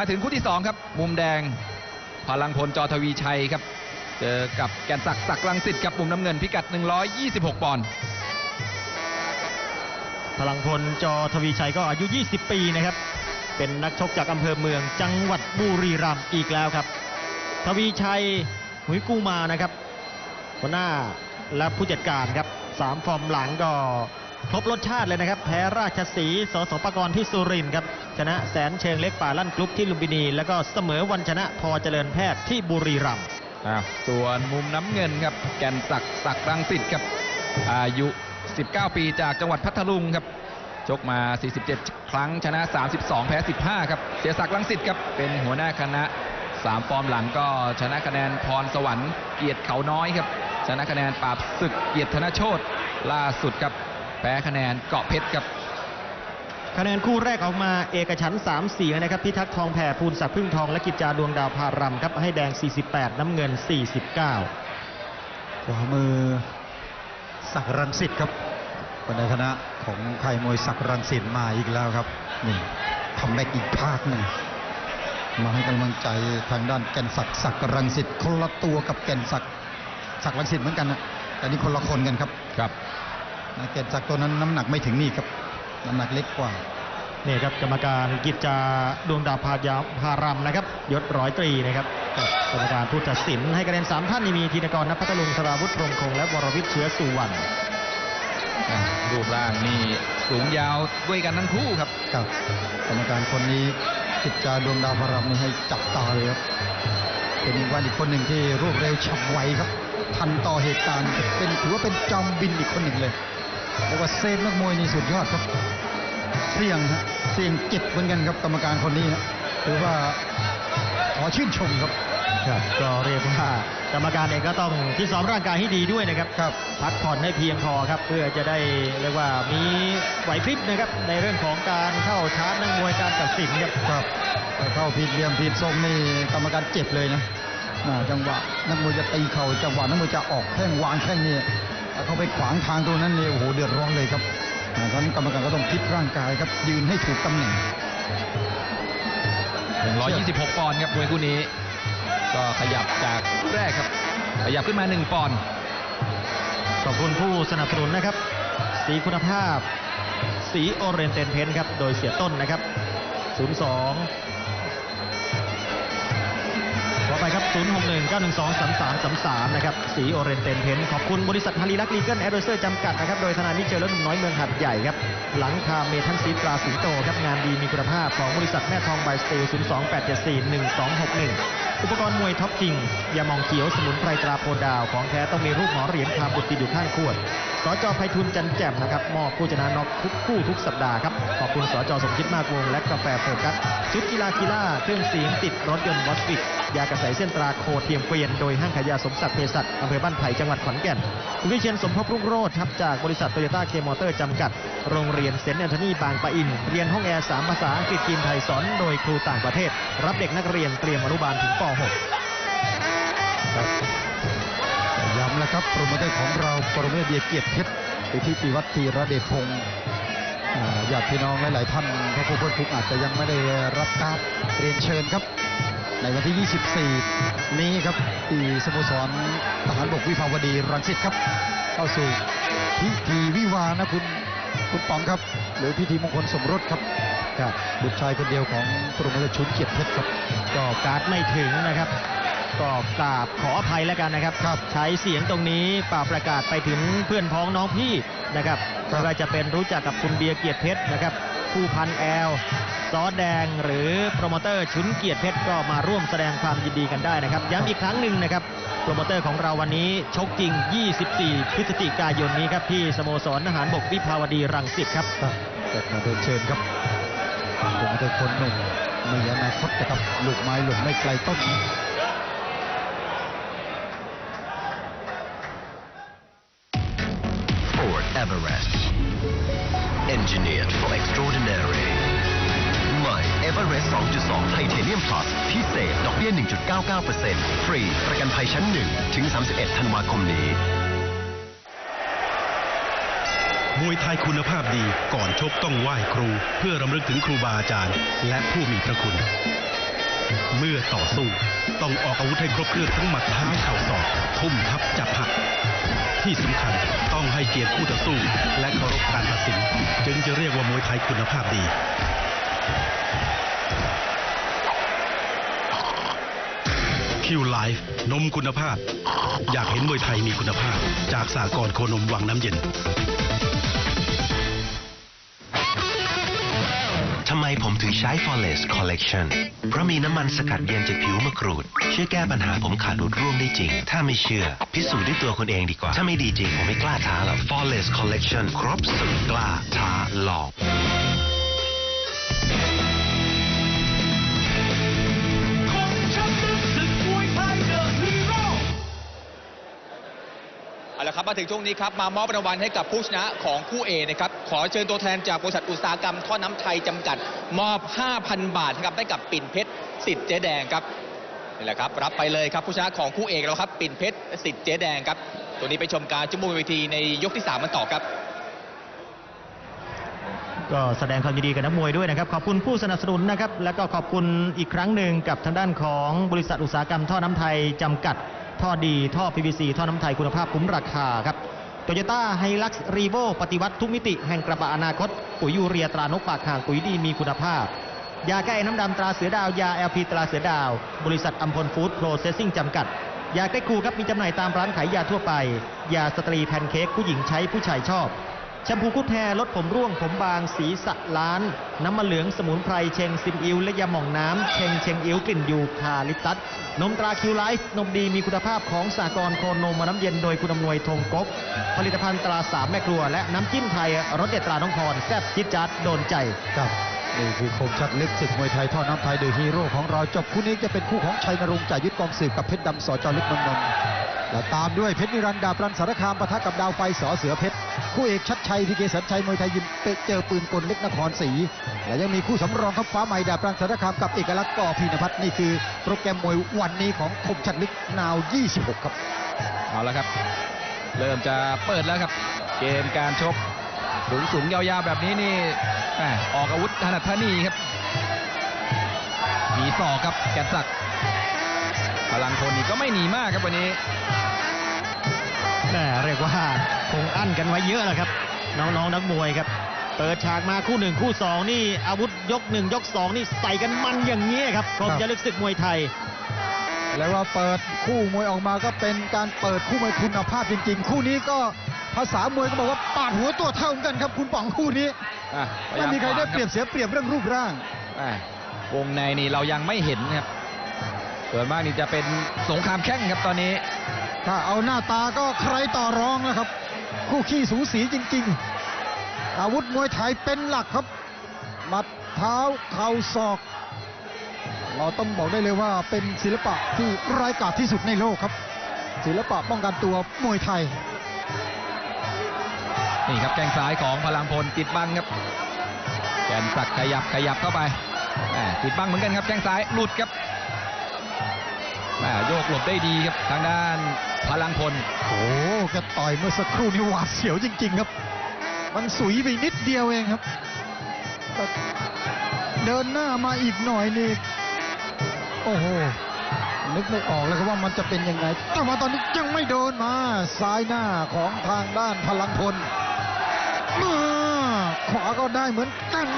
มาถึงคู่ที่สองครับ มุมแดง พลังพลจอทวีชัยครับ เจอกับแกนศักดิ์ศักดิ์รังสิตกับมุมน้ำเงินพิกัด 126 ปอนด์พลังพลจอทวีชัยก็อายุ 20 ปีนะครับ เป็นนักชกจากอำเภอเมืองจังหวัดบุรีรัมย์อีกแล้วครับ ทวีชัยหุยกูมานะครับหัวหน้าและผู้จัดการครับสามฟอร์มหลังก็ครบรสชาติเลยนะครับ แพ้ราชสีห์สสปกรที่สุรินทร์ครับ ชนะแสนเชิงเล็กป่าลั่นกรุ๊ปที่ลุมพินี แล้วก็เสมอวันชนะพอเจริญแพทย์ที่บุรีรัมย์ส่วนมุมน้ำเงินครับ แกนศักดิ์ศักดิ์รังสิตครับอายุ 19 ปีจากจังหวัดพัทลุงครับชกมา 47 ครั้งชนะ 32 แพ้ 15 ครับ เสียศักดิ์รังสิตครับ เป็นหัวหน้าคณะ 3 ฟอร์มหลังก็ชนะคะแนนพรสวรรค์เกียรติเขาน้อยครับ ชนะคะแนนปราบศึกเกียรติธนโชตล่าสุดครับ แพ้คะแนนเกาะเพชรครับ คะแนนคู่แรกออกมาเอกฉันท์3เสียงนะครับพิทักษ์ทองแผ่ภูลศักดิ์พึ่งทองและกิจจาดวงดาวพารำครับให้แดง 48 น้ำเงิน 49 ขวามือศักดิ์รังสิตครับคนในคณะของไข่มวยศักดิ์รังสิตมาอีกแล้วครับนี่ทำแบ็กอีกภาคหนึ่งมาให้กำลังใจทางด้านแก่นศักดิ์ศักดิ์รังสิตคนละตัวกับแก่นศักดิ์ศักดิ์รังสิตเหมือนกันนะแต่นี่คนละคนกันครับครับนะแก่นศักดิ์ตัวนั้นน้ำหนักไม่ถึงนี่ครับ น้ำหนักเล็กกว่านี่ครับกรรมการกิจจาดวงดาวพายาพารำนะครับยศร้อยตรีนะครับกรรมการผู้ตัดสินให้คะแนน3ท่านนี่มีธีนกรนภัทรลุงสราวุฒิพรหมคงและวรวิทย์เชื้อสุวรรณอ่ารูปร่างนี่สูงยาวด้วยกันทั้งคู่ครับครับกรรมการคนนี้กิจจาดวงดาวพารามนี่ให้จับตาเลยครับเป็นอีกวันอีกคนหนึ่งที่รวดเร็วฉับไวครับ ทันต่อเหตุการณ์เป็นถือว่าเป็นจอมบินอีกคนหนึ่งเลยเรียกว่าเซฟนักมวยนี่สุดยอดครับ เสี่ยงฮะเสี่ยงเจ็บเหมือนกันครับกรรมการคนนี้นะถือว่าขอชื่นชมครับ ครับก็เรียกว่ากรรมการเองก็ต้องที่ซ้อมร่างกายให้ดีด้วยนะครับครับ พักผ่อนให้เพียงพอครับ เพื่อจะได้เรียกว่ามีไหวพริบนะครับ ในเรื่องของการเข้าชาร์จนักมวยการตัดสินครับ ครับแต่เข้าผิดเหลี่ยมผิดทรงนี่กรรมการเจ็บเลยนะอ่าจังหวะนักมวยจะตีเข่าจังหวะนักมวยจะออกแข้งวางแข้งนี่ถ้าเขาไปขวางทางตรงนั้นนี่โอ้โหเดือดร้อนเลยครับ อ่าเพราะฉะนั้นกรรมการก็ต้องคิดร่างกายครับยืนให้ถูกตำแหน่ง 126 ปอนด์ครับมวยคู่นี้ ก็ขยับจากคู่แรกครับ ขยับขึ้นมา 1 ปอนด์ขอบคุณผู้สนับสนุนนะครับ สีคุณภาพ สีโอเรนเตนเพนครับ โดยเสียต้นนะครับ 02ขอ ไปครับ 061 912 3333 นะครับ สีโอเรนเตนเพนขอบคุณบริษัทฮารีลักลีเกิลแอดเวเซอร์จำกัดนะครับ โดยธนานิเจอร์และหนุ่มน้อยเมืองหัดใหญ่ครับ หลังคาเมทันซีตราสิงโตครับ งานดีมีคุณภาพของบริษัทแม่ทองไบสตีล028741261 อุปกรณ์มวยท็อปคิง ยาหมองเขียวสมุนไพรตราโพดาว ของแท้ต้องมีรูปหมอเหรียญคามบุตรติดอยู่ข้างขวด สจไพฑุลจันแจ่มนะครับ มอบผู้ชนะน็อกทุกคู่ทุกสัปดาห์ครับ คุณสจสมคิดมากวง และกาแฟโฟกัสชุดกีฬากีฬาเครื่องเสียงติดรถยนต์วอสวิกยากระใสเส้นตราโคเทียมเกวียนโดยห้างขายยาสมศักดิ์เภสัชอำเภอบ้านไผ่จังหวัดขอนแก่นคุณวิเชียนสมภพรุ่งโรจน์ครับจากบริษัทโตโยต้าเคมอเตอร์จำกัด โรงเรียนเซนต์แอนโทนีบางปะอิน เรียนห้องแอร์สามภาษาอังกฤษจีนไทยสอนโดยครูต่างประเทศ รับเด็กนักเรียนเตรียมอนุบาลถึงป .6 ครับย้ำแล้วครับโปรโมเตอร์ของเราโปรโมเตอร์เบียเกียรติเพชรที่ติวัฒน์ธีระเดชพงศ์ ญาติพี่น้องหลาย ๆ ท่านพระผู้เพื่อนทุกอาจจะยังไม่ได้รับการเรียนเชิญครับ ในวันที่ 24 นี้ครับที่สโมสรทหารบกวิภาวดีรังสิตครับ เข้าสู่พิธีวิวานะคุณคุณป๋องครับ หรือพิธีมงคลสมรสครับครับบุตรชายคนเดียวของโปรโมเตอร์ชุนเกียรติเพชรครับก็การ์ดไม่ถึงนะครับ ก็กราบขออภัยแล้วกันนะครับครับใช้เสียงตรงนี้เปล่าประกาศไปถึงเพื่อนพ้องน้องพี่นะครับครับไม่ว่าจะเป็นรู้จักกับคุณเบียร์เกียรติเพชรนะครับผู้พันแอลซอสแดงหรือโปรโมเตอร์ชุนเกียรติเพชรก็มาร่วมแสดงความยินดีกันได้นะครับย้ำอีกครั้งหนึ่งนะครับโปรโมเตอร์ของเราวันนี้ชกจริง 24 พฤศจิกายนนี้ครับที่สโมสรทหารบกวิภาวดีรังสิตครับครับเกิดมาเดินเชิญครับผมเป็นคนหนุ่มมีอนาคตนะครับลูกไม้หล่นไม่ไกลต้น Everest 2.2 Titanium Plus พิเศษ ดอกเบี้ย 1.99%ฟรี ประกันภัยชั้น 1 ถึง 31 ธันวาคมนี้มวยไทยคุณภาพดีก่อนชกต้องไหว้ครู เพื่อรำลึกถึงครูบาอาจารย์ และผู้มีพระคุณ เมื่อต่อสู้ ต้องออกอาวุธให้ครบเครื่องทั้งหมัดเท้าเข่าศอกทุ่มทับจับหัก ที่สำคัญต้องให้เกียรติคู่ต่อสู้ และเคารพการตัดสิน จึงจะเรียกว่ามวยไทยคุณภาพดี คิวไลฟ์นมคุณภาพ อยากเห็นมวยไทยมีคุณภาพ จากสากลโคนมวังน้ำเย็นทำไมผมถึงใช้ Flawless Collection เพราะมีน้ำมันสกัดเย็นจากผิวมะกรูด ช่วยแก้ปัญหาผมขาดรุดร่วงได้จริง ถ้าไม่เชื่อ พิสูจน์ด้วยตัวคุณเองดีกว่า ถ้าไม่ดีจริง ผมไม่กล้าท้าหรอก Flawless Collection ครบสุดกล้าท้าลอง มาถึงช่วงนี้ครับมามอบรางวัลให้กับผู้ชนะของคู่เอนะครับขอเชิญตัวแทนจากบริษัทอุตสาหกรรมท่อน้ำไทยจำกัด มอบ 5,000 บาทนะครับให้กับปิ่นเพชรสิทธิ์เจ๊แดงครับนี่แหละครับรับไปเลยครับผู้ชนะของคู่เอกเราครับปิ่นเพชรสิทธิ์เจ๊แดงครับตัวนี้ไปชมการจุ่มบนเวทีในยกที่สามมันต่อครับก็แสดงความยินดีกับนักมวยด้วยนะครับขอบคุณผู้สนับสนุนนะครับ แล้วก็ขอบคุณอีกครั้งหนึ่งกับทางด้านของบริษัทอุตสาหกรรมท่อน้ำไทยจำกัด ท่อดี ท่อ PVC ท่อน้ำไทยคุณภาพคุ้มราคาครับโตโยต้าไฮลักซ์รีโวปฏิวัติทุกมิติแห่งกระบะอนาคต ปุ๋ยยูเรียตรานกปากห่างปุ๋ยดีมีคุณภาพ ยาแก้ไอน้ำดำตราเสือดาว ยาเอลพีตราเสือดาว บริษัทอัมพลฟู้ดโปรเซสซิ่งจำกัด ยาใก้ครูครับมีจำหน่ายตามร้านขายยาทั่วไป ยาสตรีแพนเค้กผู้หญิงใช้ผู้ชายชอบ แชมพูคุดแฮลดผมร่วงผมบางสีสะล้าน น้ำมันเหลืองสมุนไพรเชงซิมอิวและยาหม่องน้ำเชงเชงอิวกลิ่นยูคาลิปตัส นมตราคิวไลฟ์นมดีมีคุณภาพของสากลโคนมน้ำเย็นโดยคุณอำนวยธงกกผลิตภัณฑ์ตราสามแม่ครัว และน้ำจิ้มไทยรสเด็ดตราน้องพรแซ่บจิดจัดโดนใจครับนี่คือคมชัดเล็กศึกมวยไทยท่อน้ำไทยโดยฮีโร่ของเราจบคู่นี้จะเป็นคู่ของชัยนรงค์จ่ายุทธกองสืบกับเพชรดำสอจอล็กเมืองนนท์ และตามด้วยเพชรนิรันด์ดาบรันสารคามปะทะกับดาวไฟสอเสือเพชรคู่เอกชัดชัยพีเกสัญชัยมวยไทยยิมเจอปืนกลเล็กนครศรีและยังมีคู่สำรองครับฟ้าใหม่ดาบรันสารคามกับเอกลักษณ์ก่อพีนพัฒน์นี่คือโปรแกรมมวยวันนี้ของคมชัดลึกนาว 26 ครับเอาละครับ เริ่มจะเปิดแล้วครับ เกมการชกสูงสูงยาวๆแบบนี้นี่ออกอาวุธถนัดทนีครับมีศอกครับแกนศักดิ์ ลังคนนี่ก็ไม่หนีมากครับวันนี้แหม่เรียกว่าคงอั้นกันไว้เยอะแหละครับ น้องๆนักมวยครับ เปิดฉากมาคู่หนึ่งคู่สองนี่อาวุธยกหนึ่งยกสองนี่ใส่กันมันอย่างนี้ยครับคมครับจะลึกศึกมวยไทยแล้วว่าเปิดคู่มวยออกมาก็เป็นการเปิดคู่มวยคุณภาพจริงๆ คู่นี้ก็ภาษามวยก็บอกว่าปาดหัวตัวเท่ากันครับ คุณป๋องคู่นี้อะพยาไม่ยามีใครได้ขวางเปรียบเสียเปรียบเรื่องรูปร่างอะวงในนี่เรายังไม่เห็นครับ ส่วนมากนี่จะเป็นสงครามแข้งครับตอนนี้ ถ้าเอาหน้าตาก็ใครต่อรองนะครับ คู่ขี้สูสีจริง ๆ อาวุธมวยไทยเป็นหลักครับหมัดเท้าเข่าศอก เราต้องบอกได้เลยว่าเป็นศิลปะที่ร้ายกาจที่สุดในโลกครับ ศิลปะป้องกันตัวมวยไทยนี่ครับแข้งซ้ายของพลังพลติดบังครับแกนสักดิ์ขยับขยับเข้าไปแหม่ติดบังเหมือนกันครับแข้งซ้ายหลุดครับแหม่โยกหลบได้ดีครับ ทางด้านพลังพล โอ้แกต่อยเมื่อสักครู่นี้หวาดเสียวจริง ๆ ครับ มันสุยไปนิดเดียวเองครับแต่เดินหน้ามาอีกหน่อยนี่ โอ้โห นึกไม่ออกเลยครับว่ามันจะเป็นยังไง แต่ว่าตอนนี้ยังไม่โดนมา ซ้ายหน้าของทางด้านพลังพลมาขวาก็ได้เหมือนกัน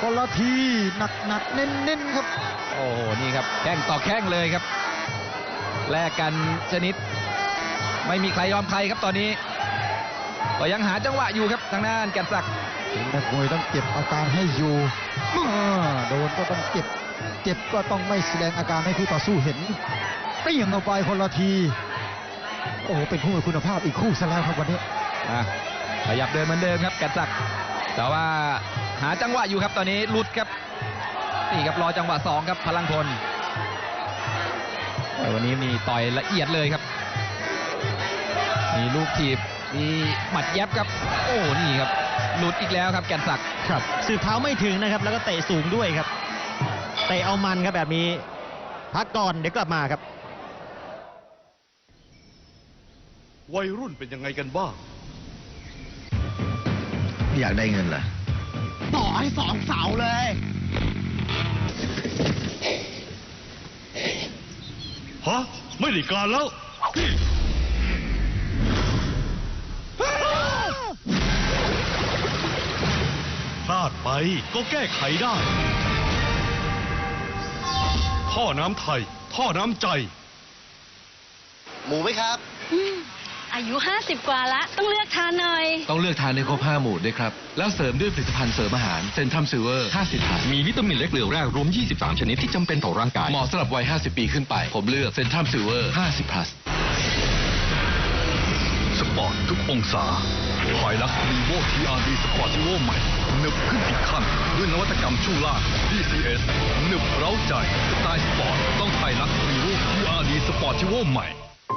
คนละทีหนักหนักๆเน้นเน้นๆครับ โอ้โห นี่ครับ แข้งต่อแข้งเลยครับ แลกกันชนิด ไม่มีใครยอมใครครับตอนนี้ ก็ยังหาจังหวะอยู่ครับทางด้านแกนศักดิ์นักมวยต้องเก็บอาการให้อยู่มาโดนก็ต้องเก็บ เจ็บก็ต้องไม่แสดงอาการให้คู่ต่อสู้เห็นเปรี้ยงเข้าไปคนละที โอ้โหเป็นคู่มวยคุณภาพอีกคู่ซะแล้วครับวันนี้อะขยับเดินเหมือนเดิมครับแกนศักดิ์แต่ว่าหาจังหวะอยู่ครับตอนนี้หลุดครับนี่ครับรอจังหวะสองครับพลังพลแต่ วันนี้นี่ต่อยละเอียดเลยครับ มีลูกถีบมีหมัดแยบครับ โอ้นี่ครับหลุดอีกแล้วครับแกนศักดิ์ครับสืบเท้าไม่ถึงนะครับ แล้วก็เตะสูงด้วยครับเตะเอามันครับแบบนี้พักก่อนเดี๋ยวกลับมาครับ วัยรุ่นเป็นยังไงกันบ้าง อยากได้เงินเหรอต่อให้สองเสาเลย ฮะไม่ได้การแล้ว พลาดไปก็แก้ไขได้ ท่อน้ำไทย ท่อน้ำใจ หมูไหมครับ อืมอายุ 50 กว่าละต้องเลือกทานหน่อย ต้องเลือกทานในครบ5หมู่ด้วยครับ แล้วเสริมด้วยผลิตภัณฑ์เสริมอาหารเซนทัมซิลเวอร์ 50ถังมีวิตามินและเกลือแร่รวม 23 ชนิดที่จำเป็นต่อร่างกาย เหมาะสำหรับวัย 50 ปีขึ้นไป ผมเลือกเซนทัมซิลเวอร์50 plus สปอร์ตทุกองศาไฮลักซ์รีโวทีอาร์ดีสปอร์ติโวใหม่หนึบขึ้นอีกขั้นด้วยนวัตกรรมช่วงล่าง DCS หนึบเร้าใจสไตล์สปอร์ตต้องไฮลักซ์รีโวทีอาร์ดีสปอร์ติโวใหม่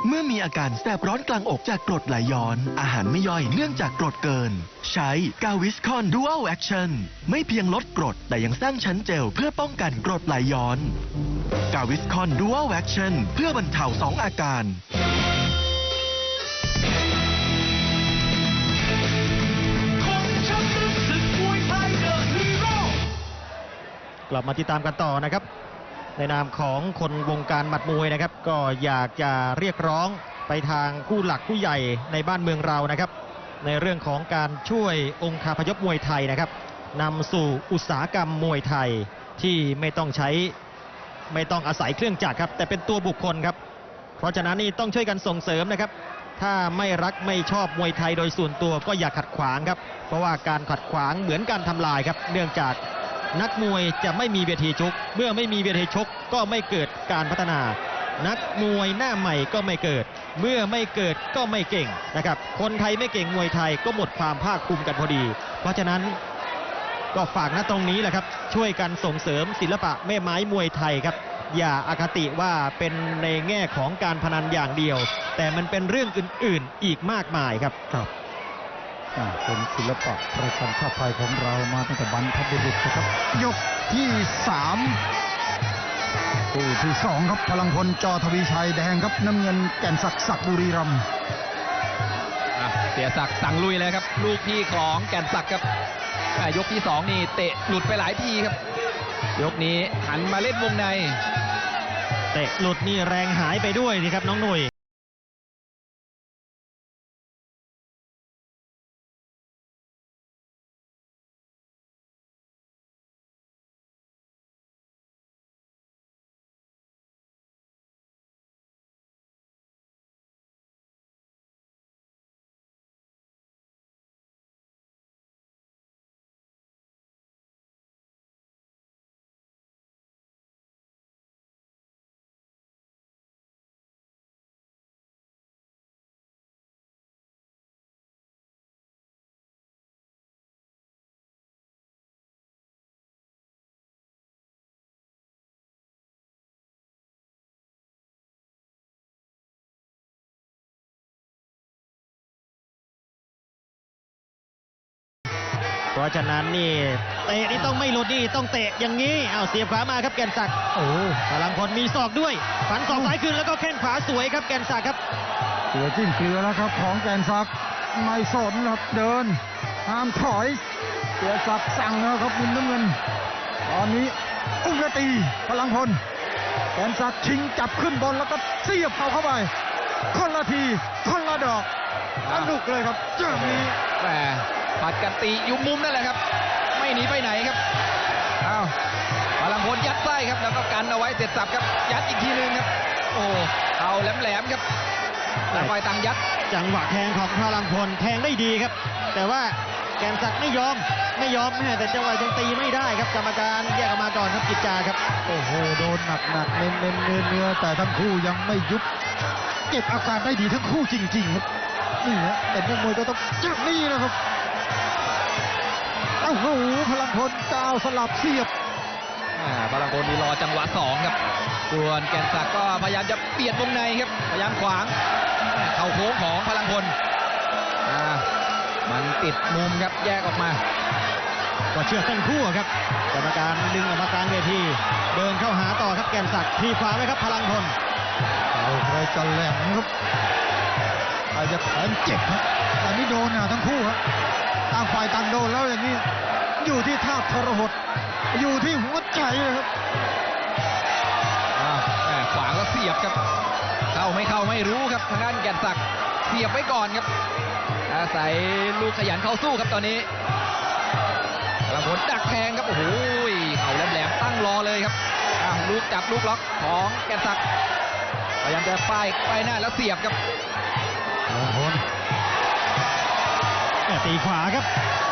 เมื่อมีอาการแสบร้อนกลางอกจากกรดไหลย้อน อาหารไม่ย่อยเนื่องจากกรดเกิน ใช้กาวิสคอนดูอัลแอคชั่นไม่เพียงลดกรด แต่ยังสร้างชั้นเจลเพื่อป้องกันกรดไหลย้อน กาวิสคอนดูอัลแอคชั่นเพื่อบรรเทาสองอาการกลับมาติดตามกันต่อนะครับ ในนามของคนวงการหมัดมวยนะครับ ก็อยากจะเรียกร้องไปทางผู้หลักผู้ใหญ่ในบ้านเมืองเรานะครับ ในเรื่องของการช่วยองค์คาพยพมวยไทยนะครับนำสู่อุตสาหกรรมมวยไทยที่ไม่ต้องใช้ไม่ต้องอาศัยเครื่องจักรครับแต่เป็นตัวบุคคลครับ เพราะฉะนั้นนี่ต้องช่วยกันส่งเสริมนะครับ ถ้าไม่รักไม่ชอบมวยไทยโดยส่วนตัวก็อย่าขัดขวางครับ เพราะว่าการขัดขวางเหมือนการทำลายครับ เนื่องจาก นักมวยจะไม่มีเวทีชก เมื่อไม่มีเวทีชกก็ไม่เกิดการพัฒนา นักมวยหน้าใหม่ก็ไม่เกิด เมื่อไม่เกิดก็ไม่เก่งนะครับ คนไทยไม่เก่งมวยไทยก็หมดความภาคภูมิกันพอดี เพราะฉะนั้นก็ฝากนะตรงนี้แหละครับ ช่วยกันส่งเสริมศิลปะแม่ไม้มวยไทยครับ อย่าอาคติว่าเป็นในแง่ของการพนันอย่างเดียว แต่มันเป็นเรื่องอื่น ๆ อีกมากมายครับครับ เป็นศิลปะประจำชาติไทยของเรามาตั้งแต่บรรพบุรุษนะครับ ยกที่สามคู่ที่สองครับพลังพลจอทวีชัยแดงครับน้ำเงินแก่นศักดิ์ศักดิ์บุรีรัมย์อะเสียศักดิ์สั่งลุยเลยครับ ลูกพี่ของแก่นศักดิ์ครับอะยกที่สองนี่เตะหลุดไปหลายทีครับ ยกนี้หันมาเล่นวงใน เตะหลุดนี่แรงหายไปด้วยนี่ครับน้องหนุ่ย ราะฉะนั้นนี่เตะนี่ต้องไม่หลุดนี่ต้องเตะอย่างนี้เอาวเสียบขวามาครับแก่นศักดิ์โอ้พลังพลมีศอกด้วยฝันศอกซ้ายคืนแล้วก็แข้งขวาสวยครับแก่นศักดิ์ครับเสือจิ้มเกลือแล้วครับของแก่นศักดิ์ไม่สนครับเดินห้ามถอย เสือศักดิ์สั่งแล้วครับมุมน้ำเงิน ตอนนี้อุ้งกระตีพลังพลแก่นศักดิ์ชิงจับขึ้นบนแล้วก็เสียบเข้าเข้าไปคนละทีคนละดอกสนุกเลยครับเจ้านี้แหม ผัดกันตีอยู่มุมนั่นแหละครับ ไม่หนีไปไหนครับอ้าวพลังพลยัดไส้ครับแล้วก็กันเอาไว้เสร็จสับครับยัดอีกทีนึงครับ โอ้เอาแหลมๆครับต่างฝ่ายต่างยัดจังหวะแทงของพลังพลแทงได้ดีครับ แต่ว่าแกนศักดิ์ไม่ยอมไม่ยอมแม่แต่จังหวะยังตีไม่ได้ครับกรรมการแยกออกมาก่อนครับกิจจาครับ โอ้โหโดนหนักหนักๆเน้นเน้นเนื้อเนื้อแต่ทั้งคู่ยังไม่ยุบเก็บอาการได้ดีทั้งคู่จริง ๆ ครับนี่ฮะแต่นักมวยก็ต้องจับนี่นะครับเอ้าโอ้โหพลังพลก้าวสลับเสียบอ่าพลังพลนี่รอจังหวะสองครับ ส่วนแก่นศักดิ์ก็พยายามจะเบียดวงในครับ พยายามขวางแม่เข่าโค้งของพลังพลอ่ามันติดมุมครับแยกออกมา ก็เชื่อทั้งคู่ครับ กรรมการดึงออกมากลางเวที เดินเข้าหาต่อครับแกนศักดิ์ทีขวาไว้ครับพลังพลเอาใครจะแหลมครับใค รจะแผนเจ็บครับแต่นี่โดนนะทั้งคู่ครับต่างฝ่ายต่างโดนแล้วอย่างนี้ อยู่ที่ท่าทรหดอยู่ที่หัวใจเลยครับอ้าวแม่ขวางแล้วเสียบยบครับ เข้าไม่เข้าไม่รู้ครับทางด้านแก่นศักดิ์เสียบไว้ก่อนครับ อาศัยลูกขยันเข้าสู้ครับตอนนี้พลังพลดักแทงครับโอ้โหเข่าแหลมๆตั้งรอเลยครับอ้าวลูกจับลูกล็อกของแก่นศักดิ์พยายามจะป้ายป้ายหน้าแล้วเสียบครับ พลังพลแม่ตีขวาครับ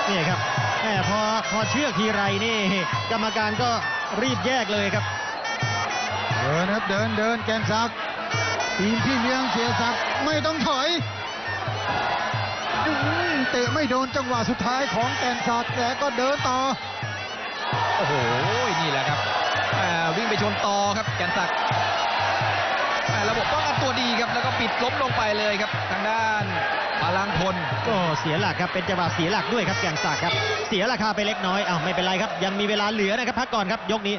นี่ครับแม่พอพอเชือกทีไรนี่ กรรมการก็รีบแยกเลยครับ เดินครับเดินเดินแกนศักดิ์ทีมพี่เลี้ยงเสียศักดิ์ไม่ต้องถอยอื้อหือเตะไม่โดนจังหวะสุดท้ายของแกนศักดิ์แต่ก็เดินต่อ โอ้โห นี่แหละครับอ่าวิ่งไปชนต่อครับแกนศักดิ์อ่า ระบบป้องกันตัวดีครับแล้วก็ปิดล้มลงไปเลยครับทางด้านพลังพลก็เสียหลักครับเป็นจังหวะเสียหลักด้วยครับแก่นศักดิ์ครับ เสียราคาไปเล็กน้อยอ้าวไม่เป็นไรครับ ยังมีเวลาเหลือนะครับพักก่อนครับยกนี้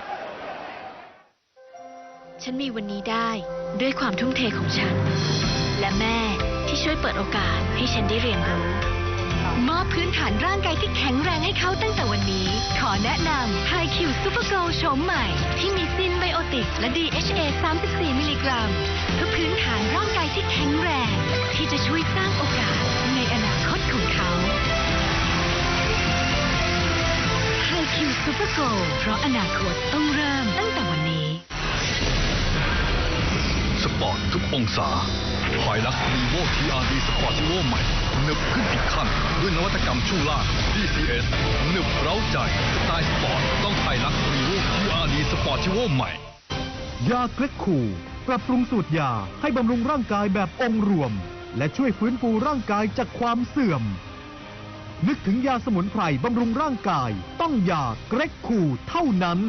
ฉันมีวันนี้ได้ด้วยความทุ่มเทของฉัน และแม่ที่ช่วยเปิดโอกาสให้ฉันได้เรียนรู้มอบพื้นฐานร่างกายที่แข็งแรงให้เขาตั้งแต่วันนี้ ขอแนะนำ High Q Super Go โฉมใหม่ ที่มีซินไบโอติกและ DHA 34 มิลลิกรัมเพื่อพื้นฐานร่างกายที่แข็งแรง ที่จะช่วยสร้างโอกาสในอนาคตของเขา High Q Super Go เพราะอนาคตต้องเริ่มตั้งแต่วันนี้ สปอร์ตทุกองศาหอยลักรีโวทีอาร์ดีสปอร์ติโวใหม่ หนึบขึ้นอีกขั้นด้วยนวัตกรรมช่วงล่าง DCS หนึบเร้าใจสไตล์สปอร์ต ต้องไฮลักรีวีอาร์ดีสปอร์ติโวใหม่ ยาเกล็กคูปรับปรุงสูตรยาให้บำรุงร่างกายแบบองค์รวม และช่วยฟื้นฟูร่างกายจากความเสื่อม นึกถึงยาสมุนไพรบำรุงร่างกาย ต้องยาเกร็กคูเท่านั้น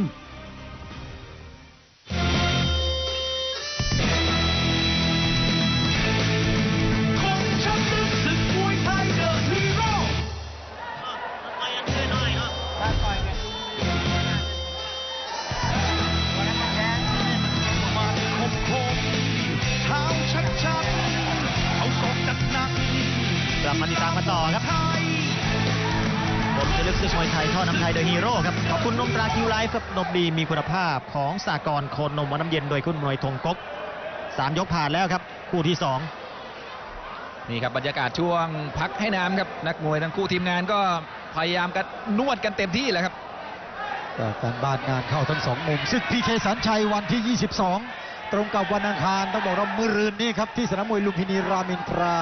วยไทยท่อน้ำไทยโดยฮีโร่ครับ ขอบคุณนมตราคิวไลฟ์ครับนมดีมีคุณภาพของสากลโคนนมวันน้ำเย็นโดยคุณมวยธงก๊กสามยกผ่านแล้วครับ คู่ที่สองนี่ครับบรรยากาศช่วงพักให้น้ำครับนักมวยทั้งคู่ทีมงานก็พยายามกันนวดกันเต็มที่แหละครับก็การบ้านงานเข้าทั้งสองมุมศึกพีเคสันชัยวันที่ 22 ตรงกับวันอังคารต้องบอกว่ามือรืนนี้ครับที่สนามมวยลุมพินีรามอินทรา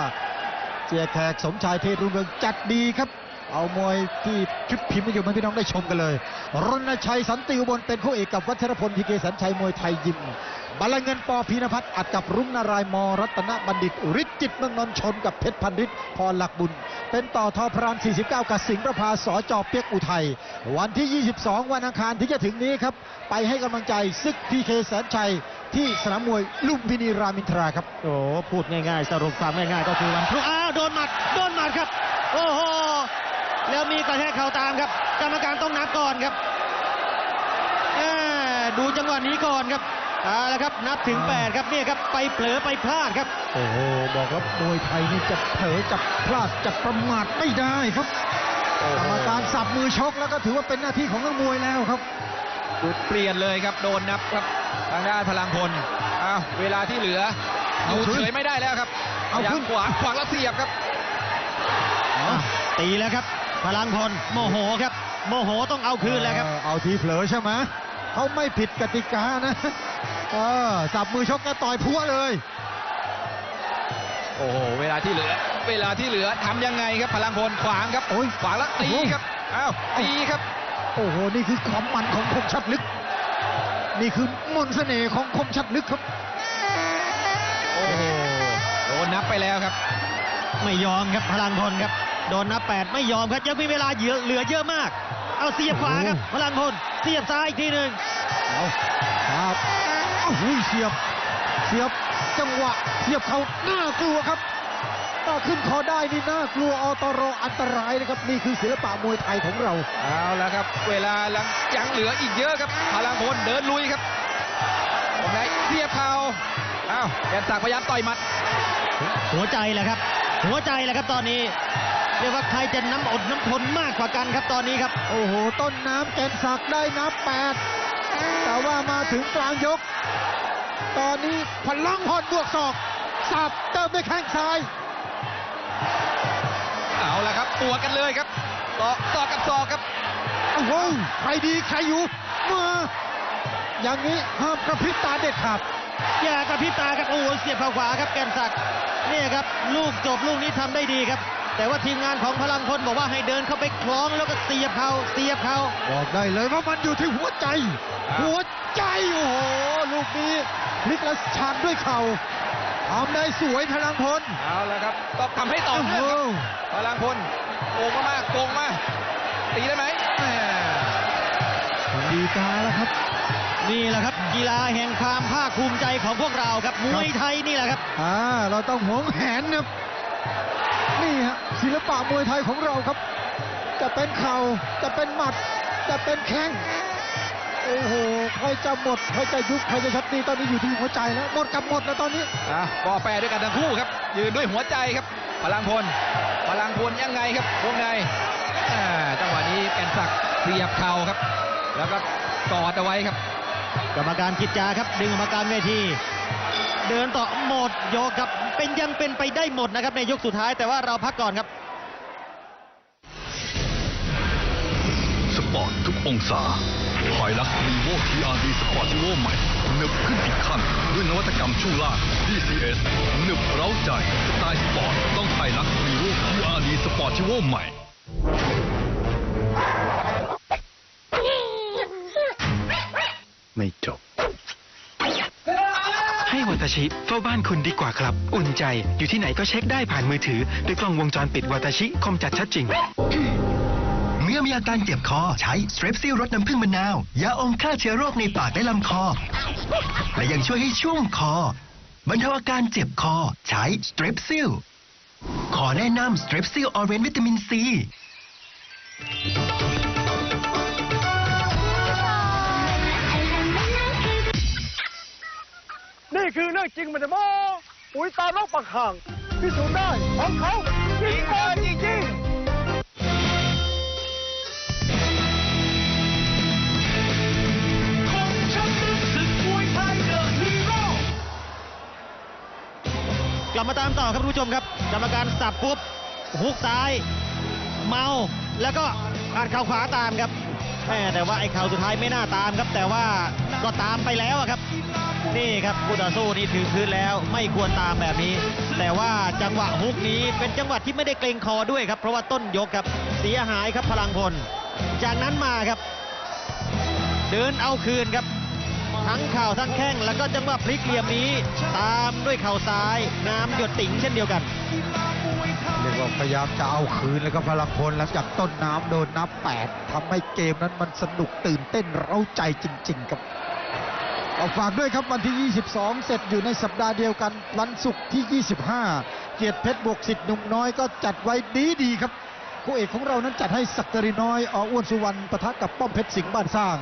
เจียแขกสมชายเทพรุ่งเรืองจัดดีครับ เอามวยที่ชุดพิมพ์นิยมให้พี่น้องได้ชมกันเลย รณชัยสันติอุบลเป็นคู่เอกกับวัชรพลพีเคสันชัยมวยไทยยิมบาลเงินปอพีนพัฒน์อัดกับรุ่งนารายมรัตนบัณฑิตฤทธิ์จิตเมืองนนชนกับเพชรพันฤทธิ์พรหลักบุญ เป็นต่อทอพราน 49 กับสิงห์ประภาสอจอเปียกอุทัย วันที่ 22 วันอังคารที่จะถึงนี้ครับ ไปให้กำลังใจซึกพีเคแสนชัยที่สนามมวยลุมพินีรามินทราครับ โอ้พูดง่ายๆ สรุปความง่ายๆก็คือวันพรุ่งอ้าวโดนหมัดโดนหมัดครับ โอ้โห แล้วมีกระแทกเข่าตามครับ กรรมการต้องนับก่อนครับแหม่ดูจังหวะนี้ก่อนครับเอาละครับนับถึง 8 ครับเนี่ยครับไปเผลอไปพลาดครับ โอ้โหบอกว่ามวยไทยนี่จะเผลอจะพลาดจะประมาทไม่ได้ครับกรรมการสับมือชกแล้วก็ถือว่าเป็นหน้าที่ของนักมวยแล้วครับจุดเปลี่ยนเลยครับโดนนับครับทางด้านพลังพลอ้าวเวลาที่เหลือเอาอยู่ขึ้นเฉยไม่ได้แล้วครับ เอาขึ้นพยยมขวางขวางแล้วเสียบครับอะตีแล้วครับ พลังพลโมโหครับ โมโหต้องเอาคืนแล้วครับเออเอาทีเผลอใช่ไหมเขาไม่ผิดกติกานะเออสับมือชกก็ต่อยพัวเลย โอ้โหเวลาที่เหลือ เวลาที่เหลือทำยังไงครับพลังพลขวางครับโอ้ยขวางแล้วตีโอ้โหครับอ้าวตีครับ โอ้โหนี่คือความมันของคมชัดลึก นี่คือมนต์เสน่ห์ของคมชัดลึกครับโอ้โหโดนนับไปแล้วครับ ไม่ยอมครับพลังพลครับ โดนนับ8ไม่ยอมครับยังมีเวลาเหลือเหลือเยอะมาก เอาเสียบขวาครับพลังพลเสียบซ้ายอีกทีหนึ่งเอาครับโอ้โหเสียบเสียบจังหวะเสียบเขาน่ากลัวครับถ้าขึ้นคอได้นี่น่ากลัวอตรอันตรายนะครับนี่คือศิลปะมวยไทยของเราเอาละครับ เวลายังยังเหลืออีกเยอะครับพลังพลเดินลุยครับตรงไหนเสียบเข่าอ้าวแกนศักดิ์พยายามต่อยหมัด หัวใจแหละครับ หัวใจแหละครับตอนนี้ เรียกว่าใครจะน้ำอดน้ำทนมากกว่ากันครับตอนนี้ครับ โอ้โห ต้นน้ำแกนสักได้นับแปดแต่ว่ามาถึงกลางยก ตอนนี้พลังหอดบวกศอกสับเติมด้วยแข้งซ้าย เอาละครับตัวกันเลยครับต่อต่อกับศอกครับโอ้โหใครดีใครอยู่มาอย่างนี้ห้ามกระพริบตาเด็ดขาดอย่ากระพริบตาครับโอ้โหเสียบเข่าขวาครับแกนศักดิ์เนี่ยครับ ลูกจบลูกนี้ทำได้ดีครับ แต่ว่าทีมงานของพลังพลบอกว่าให้เดินเข้าไปคล้องแล้วก็เสียบเขาเสียบเขาบอกได้เลยว่ามันอยู่ที่หัวใจ หัวใจโอ้โหลูกนี้พลิกและชานด้วยเข่าทำได้สวยพลังพลเอาละครับต้องทำให้ต่อโอ้โหเนื่องครับพลังพลโกงมากๆโกงมากตีได้ไหมแหม่คนดีกาแล้วครับนี่แหละครับกีฬาแห่งความภาคภูมิใจของพวกเราครับมวยไทยนี่แหละครับอ่าเราต้องหวงแหนครับ นี่ฮะศิลปะมวยไทยของเราครับ จะเป็นเข่าจะเป็นหมัด จะเป็นแข้งโอ้โหใครจะหมดใครจะยุบใครจะชัดดีตอนนี้อยู่ที่หัวใจแล้วหมดกับหมดแล้วตอนนี้อะก็แปรด้วยกันทั้งคู่ครับ ยืนด้วยหัวใจครับ พลังพล พลังพลยังไงครับวงในอ่าจังหวะนี้แกนศักดิ์เสียบเข่าครับ แล้วก็กอดเอาไว้ครับ กรรมการกิจจาครับดึงกรรมการเวที เดินต่อหมดยกครับ เป็นยังเป็นไปได้หมดนะครับในยกสุดท้ายแต่ว่าเราพักก่อนครับ สปอร์ตทุกองศาหอยลักรีโวทีอาร์ดีสปอร์ติโวใหม่หนึบขึ้นอีกขั้นด้วยนวัตกรรมช่วงล่าง DCS หนึบเร้าใจสไตล์สปอร์ตต้องไฮลักรีโวทีอาร์ดีสปอร์ติโวใหม่ไม่จบ ให้วัตชิเฝ้าบ้านคุณดีกว่าครับ อุ่นใจอยู่ที่ไหนก็เช็คได้ผ่านมือถือด้วยกล้องวงจรปิดวัตชิคมจัดชัดจริง เมื่อมีอาการเจ็บคอใช้สเตรปซิลรสน้ำผึ้งมะนาว ยาอมฆ่าเชื้อโรคในปากและลำคอ และยังช่วยให้ชุ่มคอบรรเทาอาการเจ็บคอใช้สเตรปซิลขอแนะนำสเตรปซิลออเรนวิตามินซี คือเรื่องจริงมันจะโมปุ๋ยตาลกปากข่างพิสูจน์ได้ของเขาจริงเกินจริงๆกลับมาตามต่อครับคุณผู้ชมครับ กรรมการสับปุ๊บฮุกซ้าย เมาแล้วก็อัดเข่าขวาตามครับแม่แต่ว่าไอ้เข่าสุดท้ายไม่น่าตามครับ แต่ว่าก็ตามไปแล้วอะครับ นี่ครับคู่ต่อสู้นี่ถึงพื้นแล้วไม่ควรตามแบบนี้ แต่ว่าจังหวะฮุกนี้เป็นจังหวะที่ไม่ได้เกรงคอด้วยครับ เพราะว่าต้นยกครับเสียหายครับพลังพล จากนั้นมาครับ เดินเอาคืนครับ ทั้งเข่าทั้งแข้งแล้วก็จังหวะพลิกเหลี่ยมนี้ ตามด้วยเข่าซ้ายน้ำหยดติ๋งเช่นเดียวกันเรียกว่าพยายามจะเอาคืนแล้วก็พลังพลหลังจากต้นน้ำโดนนับแปดทำให้เกมนั้นมันสนุกตื่นเต้นเร้าใจจริงๆครับ เอาฝากด้วยครับวันที่ 22 เสร็จอยู่ในสัปดาห์เดียวกันวันศุกร์ที่ 25 เกียรติเพชรบวกสิทธิ์หนุ่มน้อยก็จัดไว้ดีดีครับคู่เอกของเรานั้นจัดให้สักกริน้อยออ้วนสุวรรณปะทะกับป้อมเพชรสิงห์บ้านสร้าง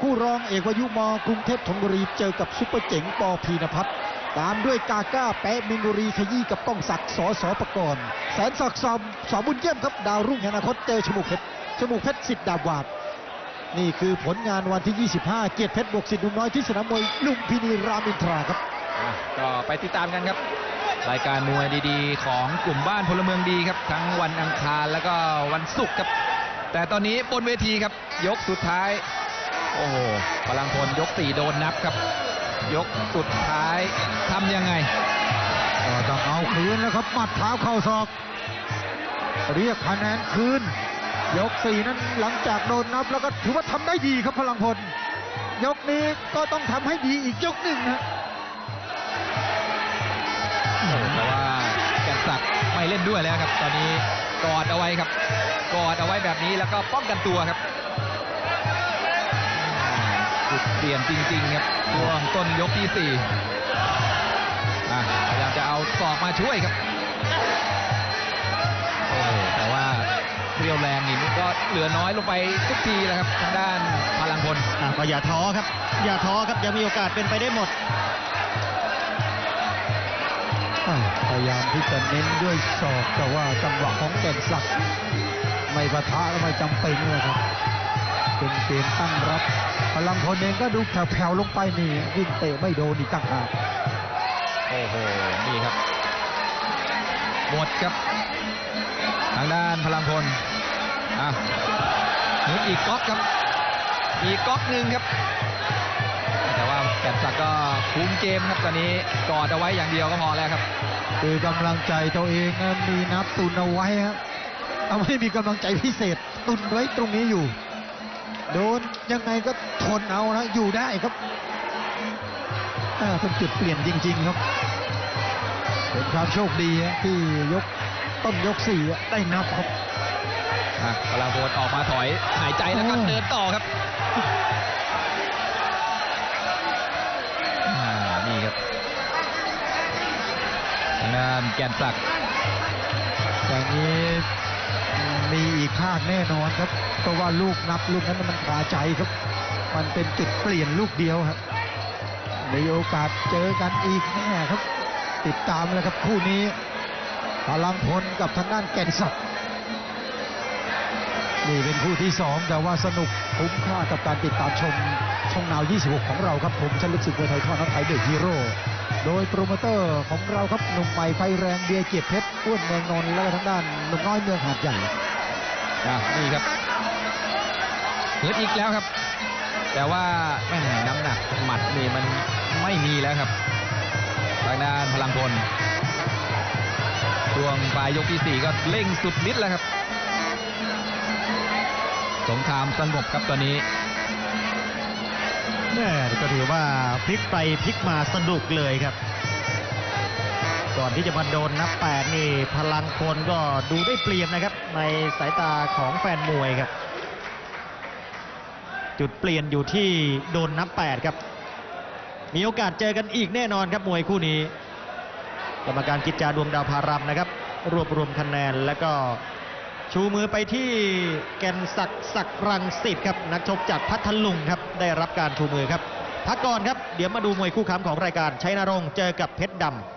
คู่รองเอกวายุมกรุงเทพธนบุรีเจอกับซุปเปอร์เจ๋งปอพีนพัฒน์ตามด้วยกาก้าแปะมินบุรีขยี้กับป้องศักดิ์สอสอประกรณ์แสนศักดิ์สอมสอบุญเยี่ยมครับดาวรุ่งแห่งอนาคตเจอชมูกเพชรชมูกเพชรสิทธิ์ดาบวาด นี่คือผลงานวันที่ 25 เกียรติเพชรบวกสิทธิ์หนุ่มน้อยที่สนามมวยลุมพินีรามอินทราครับอะก็ไปติดตามกันครับ รายการมวยดีๆ ของกลุ่มบ้านพลเมืองดีครับ ทั้งวันอังคารแล้วก็วันศุกร์ครับ แต่ตอนนี้บนเวทีครับ ยกสุดท้าย โอ้โหพลังพลยกสี่โดนนับครับ ยกสุดท้ายทำยังไง ก็ต้องเอาคืนแล้วครับหมัดเท้าเข้าศอก เรียกคะแนนคืน ยกสี่นั้นหลังจากโดนนับแล้วก็ถือว่าทำได้ดีครับพลังพลยกนี้ก็ต้องทำให้ดีอีกยกหนึ่งนะแต่ว่าแกนศักดิ์ไม่เล่นด้วยแล้วครับ ตอนนี้กอดเอาไว้ครับ กอดเอาไว้แบบนี้แล้วก็ป้องกันตัวครับจุดเปลี่ยนจริง ๆ ครับช่วงต้นยกที่สี่อะพยายามจะเอาศอกมาช่วยครับ รียวแรงนี่มันก็เหลือน้อยลงไปทุกทีแล้วครับทางด้านพลังพลอะก็อย่าท้อครับ อย่าท้อครับยังมีโอกาสเป็นไปได้หมดอ่าพยายามที่จะเน้นด้วยศอกแต่ว่าจังหวะของแก่นศักดิ์ไม่ปะทะก็ไม่จำเป็นเลยครับเป็นเกมตั้งรับพลังพลเองก็ดูแผ่วๆลงไปนี่ยิ่งเตะไม่โดนอีกต่างหากโอ้โหนี่ครับหมดครับทางด้านพลังพล อะนึกอีกก๊อกครับ อีกก๊อกหนึ่งครับ แต่ว่าแก่นศักก็คุมเกมครับตอนนี้กอดเอาไว้อย่างเดียวก็พอแล้วครับ คือกำลังใจตัวเองนะมีนับตุนเอาไว้ครับเอาไม่มีกำลังใจพิเศษตุนไว้ตรงนี้อยู่ โดนยังไงก็ทนเอานะอยู่ได้ครับอ่าเป็นจุดเปลี่ยนจริง ๆ ครับเป็นความโชคดีที่ยกต้นยกสี่ได้นับครับ พลังพลออกมาถอยหายใจแล้วก็โอ้เดินต่อครับอ่านี่ครับทางด้านแก่นศักดิ์อย่างนี้มีอีกภาคแน่นอนครับ เพราะว่าลูกนับลูกนั้นมันคาใจครับ มันเป็นจุดเปลี่ยนลูกเดียวครับมีโอกาสเจอกันอีกแน่ครับ ติดตามเลยครับคู่นี้พลังพลกับทางด้านแก่นศักดิ์ นี่เป็นคู่ที่สองแต่ว่าสนุกคุ้มค่ากับการติดตามชม ช่องนาว 26 ของเราครับ ผมชันลึกศึกมวยไทยทอดนักไทยเดอะฮีโร่ โดยโปรโมเตอร์ของเราครับหนุ่มใหม่ไฟแรงเบียร์เกียรติเพชรอ้วนเมืองนนท์แล้วก็ทางด้านหนุ่มน้อยเมืองหาดใหญ่อะนี่ครับเฮิร์ตอีกแล้วครับ แต่ว่าแม่น้ำหนักหมัดนี่มันไม่มีแล้วครับทางด้านพลังพลช่วงปลายยกที่ 4 ก็เร่งสุดฤทธิ์แล้วครับ สงครามสงบครับตอนนี้แม่ก็ถือว่าพลิกไปพลิกมาสนุกเลยครับ ก่อนที่จะมาโดนนับแปดนี่พลังคนก็ดูได้เปรียบนะครับ ในสายตาของแฟนมวยครับ จุดเปลี่ยนอยู่ที่โดนนับแปดครับ มีโอกาสเจอกันอีกแน่นอนครับมวยคู่นี้ กรรมการกิจจาดวงดาวพารำนะครับ รวบรวมคะแนนแล้วก็ ชูมือไปที่แกนศักดิ์ศักดิ์รังสิตครับนักชกจากพัทลุงครับได้รับการชูมือครับพักก่อนครับเดี๋ยวมาดูมวยคู่ค้ำของรายการชัยนรงค์เจอกับเพชรดำ